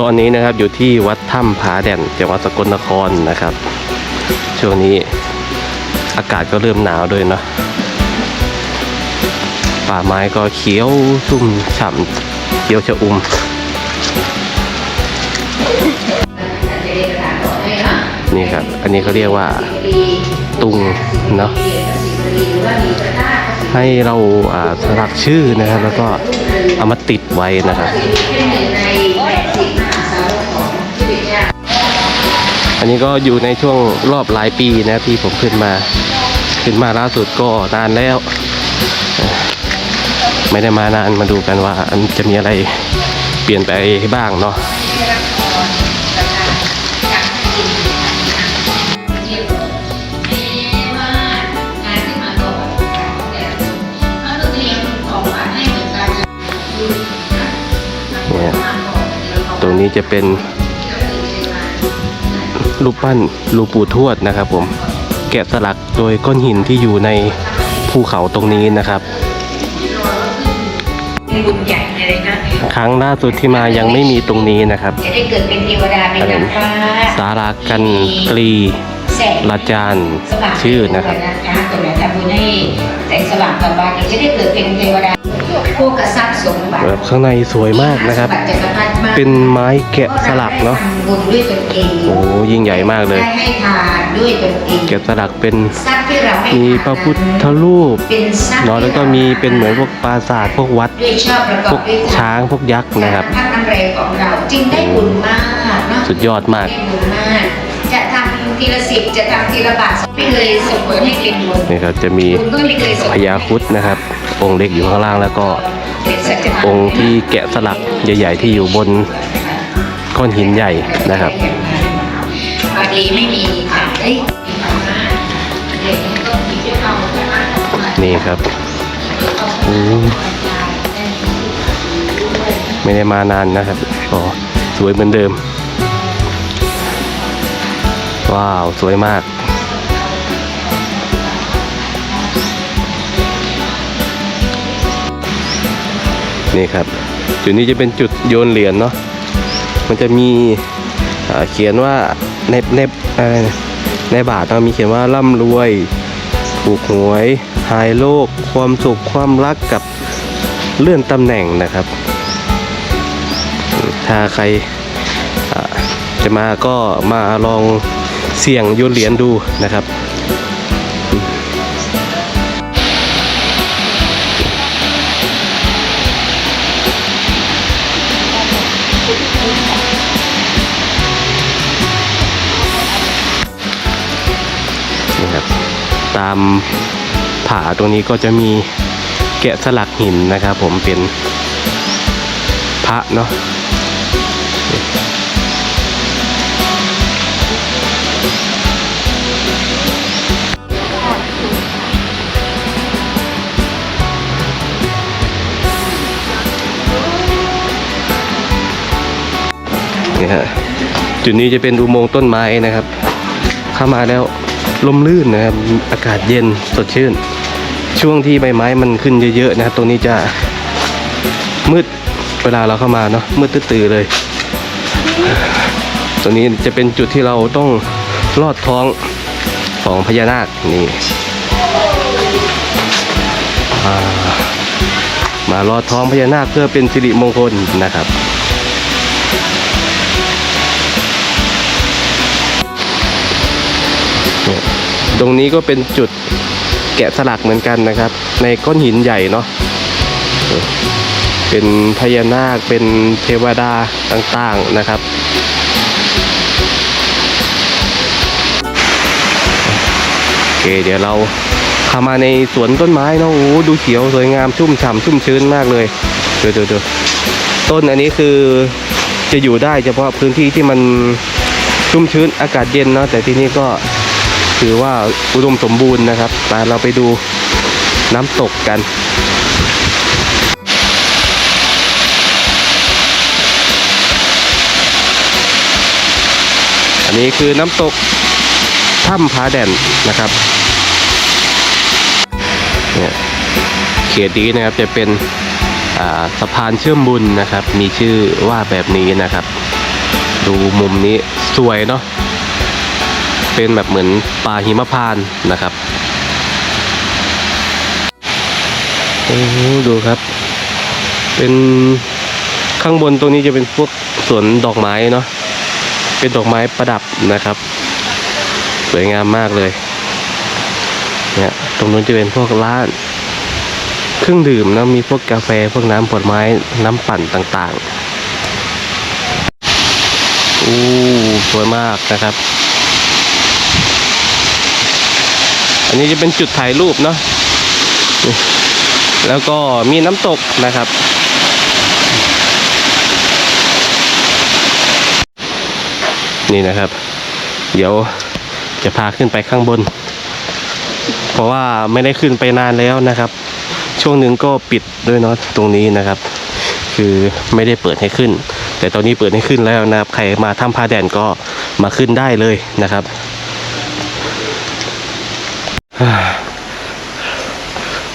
ตอนนี้นะครับอยู่ที่วัดถ้ำผาแด่นจังหวัดสกลนครนะครับ ช่วงนี้อากาศก็เริ่มหนาวด้วยเนาะป่าไม้ก็เขียวชุ่มฉ่ำเขียวชะอุ่มนี่ครับ อันนี้เขาเรียกว่าตุงเนาะให้เราอ่าสลักชื่อนะครับ แล้วก็เอามาติดไว้นะครับ อันนี้ก็อยู่ในช่วงรอบหลายปีนะที่ผมขึ้นมา ขึ้นมาล่าสุดก็นานแล้ว ไม่ได้มานานมาดูกันว่าอันจะมีอะไรเปลี่ยนไปบ้างเนาะเนี่ยตรงนี้จะเป็น รูปปั้นหลูกปู่ทวดนะครับ ผมแกะสลักโดยก้อนหินที่อยู่ในภูเขาตรงนี้นะครับ บุญใหญ่เลยนะครั้งล่าสุดที่มายังไม่มีตรงนี้นะครับ จะได้เกิดเป็นเทวดาเป็นนางฟ้าสารากันตรีแสงราจารย์สว่างชื่อนะครับนะตัวไหนทำบุญให้แสงสว่างกับบ้านนี้จะได้เกิดเป็นเทวดาพวกกษัตริย์สมบัติแบบข้างในสวยมากนะครับสมบัติจักรพรรดิมากเป็นไม้แกะสลักเนาะทำ บุญด้วยตนเองโอ้ยิ่งใหญ่มากเลย ได้ให้ทานด้วยตนเองแกะสลักเป็นทรัพย์ที่เราให้มีทานพระพุทธรูปเป็นทรัพย์เนาะแล้วก็มีเป็นเหมือนพวกปราสาทพวกวัด ด้วยชอบประกพอวบกด้วยทนช้างพวกยักษ์นะครับพระอันแรงของเราจึงได้บุญมากเนาะสุดยอดมากได้บุญมาก จะทำทีละสิบจะทำทีละบาทไม่เคยส่งผลให้เป็นบุญนี่ครับจะมีบุญก็ไม่เคยส่งพญาครุดนะครับ องค์เล็กอยู่ข้างล่างแล้วก็เป็นสัจธรรม องค์ที่แกะสลักใหญ่ ๆ ที่อยู่บน ก้อนหินใหญ่นะครับบาลีไม่มีค่ะเอ้ยมีธรรมะเด็กก็มีเชื่อเอานี่ครับอืมไม่ได้มานานนะครับก็สวยเหมือนเดิม ว้าว สวยมากนี่ครับ จุดนี้จะเป็นจุดโยนเหรียญเนาะ มันจะมีเขียนว่าในในอะไรนะในบาทมีเขียนว่าร่ำรวย ถูกหวย หายโรคความสุขความรักกับเลื่อนตำแหน่งนะครับ ถ้าใครจะมาก็มาลองเสี่ยงโยนเหรียญดูนะครับ ตามผาตรงนี้ก็จะมีแกะสลักหินนะครับผมเป็นพระเนาะนี่ฮะจุดนี้จะเป็นอุโมงค์ต้นไม้นะครับ เข้ามาแล้วลมลื่นนะครับอากาศเย็นสดชื่น ช่วงที่ใบไม้มันขึ้นเยอะๆนะครับ ตรงนี้จะมืดเวลาเราเข้ามาเนาะมืดตื้อๆเลย ตรงนี้จะเป็นจุดที่เราต้องลอดท้องของพญานาคนี่มาลอดท้องพญานาคเพื่อเป็นสิริมงคลนะครับ เนี่ยตรงนี้ก็เป็นจุดแกะสลักเหมือนกันนะครับ ในก้อนหินใหญ่เนาะเป็นพญานาคเป็นเทวดาต่างๆนะครับ โอเคเดี๋ยวเราเข้ามาในสวนต้นไม้เนาะโอ้ดูเขียวสวยงามชุ่มฉ่ำชุ่มชื้นมากเลยดูดูดูต้นอันนี้คือจะอยู่ได้เฉพาะพื้นที่ที่มันชุ่มชื้นอากาศเย็นเนาะแต่ที่นี่ก็ ถือว่าอุดมสมบูรณ์นะครับไปเราไปดูน้ำตกกันอันนี้คือน้ำตกถ้ำผาแด่นนะครับเนี่ยเขตนี้นะครับจะเป็นสะพานเชื่อมบุญนะครับ มีชื่อว่าแบบนี้นะครับ ดูมุมนี้สวยเนาะ เป็นแบบเหมือนป่าหิมพานนะครับโอ้ดูครับ เป็นข้างบนตรงนี้จะเป็นพวกสวนดอกไม้เนาะเป็นดอกไม้ประดับนะครับ สวยงามมากเลยเนี่ยตรงนู้นจะเป็นพวกร้านเครื่องดื่มนะมีพวกกาแฟพวกน้ำผลไม้น้ำปั่นต่างๆอู้สวยมากนะครับ อันนี้จะเป็นจุดถ่ายรูปเนาะแล้วก็มีน้ำตกนะครับ นี่นะครับ เดี๋ยวจะพาขึ้นไปข้างบน เพราะว่าไม่ได้ขึ้นไปนานแล้วนะครับ ช่วงหนึ่งก็ปิดด้วยเนาะตรงนี้นะครับ คือไม่ได้เปิดให้ขึ้น แต่ตอนนี้เปิดให้ขึ้นแล้วนะครับ ใครมาถ้ำพาแดนก็มาขึ้นได้เลยนะครับ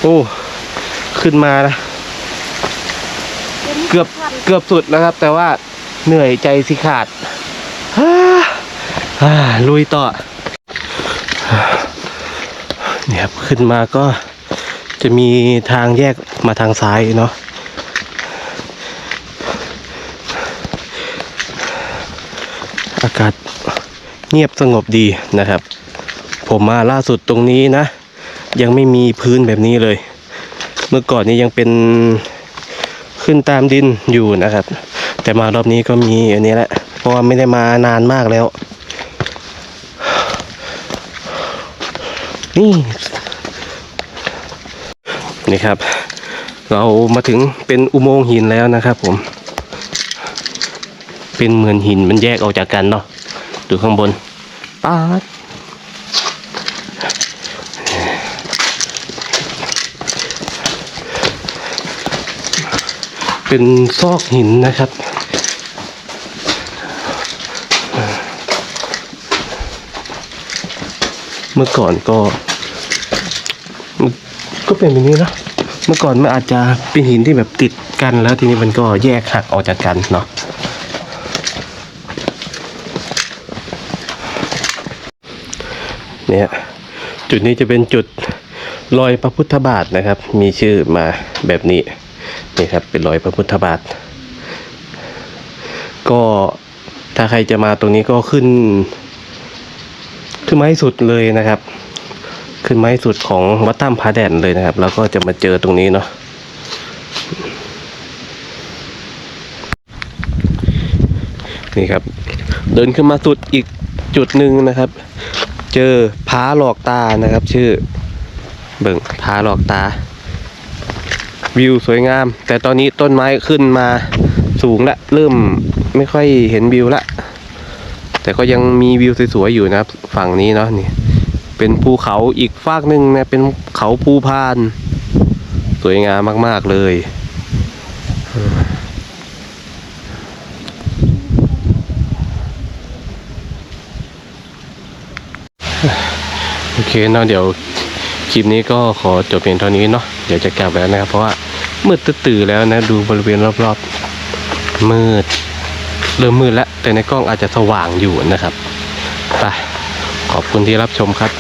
โอ้ ขึ้นมานะ เกือบเกือบสุดแล้วครับ แต่ว่าเหนื่อยใจสิขาดฮ่าฮ่าลุยต่อเนี่ยครับขึ้นมาก็จะมีทางแยกมาทางซ้ายเนาะอากาศเงียบสงบดีนะครับ ผมมาล่าสุดตรงนี้นะ ยังไม่มีพื้นแบบนี้เลย เมื่อก่อนนี้ยังเป็นขึ้นตามดินอยู่นะครับ แต่มารอบนี้ก็มีอันนี้แหละ เพราะว่าไม่ได้มานานมากแล้ว นี่นี่ครับ เรามาถึงเป็นอุโมงค์หินแล้วนะครับผม เป็นเหมือนหินมันแยกออกจากกันเนาะดูข้างบนป๊าด เป็นซอกหินนะครับ เมื่อก่อนก็ก็เป็นแบบนี้นะเมื่อก่อนมันอาจจะเป็นหินที่แบบติดกันแล้วทีนี้มันก็แยกหักออกจากกันเนาะเนี่ยจุดนี้จะเป็นจุดรอยพระพุทธบาทนะครับ มีชื่อมาแบบนี้ นี่ครับ เป็นรอยพระพุทธบาท ก็ถ้าใครจะมาตรงนี้ก็ขึ้น ขึ้นไม้สุดเลยนะครับ ขึ้นไม้สุดของวัดถ้ำผาแดนเลยนะครับ แล้วก็จะมาเจอตรงนี้เนาะนี่ครับ เดินขึ้นมาสุดอีกจุดหนึ่งนะครับ เจอผาหลอกตานะครับ ชื่อ เบิ่งผาหลอกตา วิวสวยงาม แต่ตอนนี้ต้นไม้ขึ้นมาสูงละ เริ่มไม่ค่อยเห็นวิวละ แต่ก็ยังมีวิวสวยๆอยู่นะครับ ฝั่งนี้เนาะนี่ เป็นภูเขาอีกฟากหนึ่งนะเป็นเขาภูพาน สวยงามมากๆเลยโอเคเนาะเดี๋ยวคลิปนี้ก็ขอจบเพียงเท่านี้เนาะ เดี๋ยวจะกลับแล้วนะครับ เพราะว่ามืดตื่นแล้วนะดูบริเวณรอบๆมืด เริ่มมืดแล้วแต่ในกล้องอาจจะสว่างอยู่นะครับไปขอบคุณที่รับชมครับ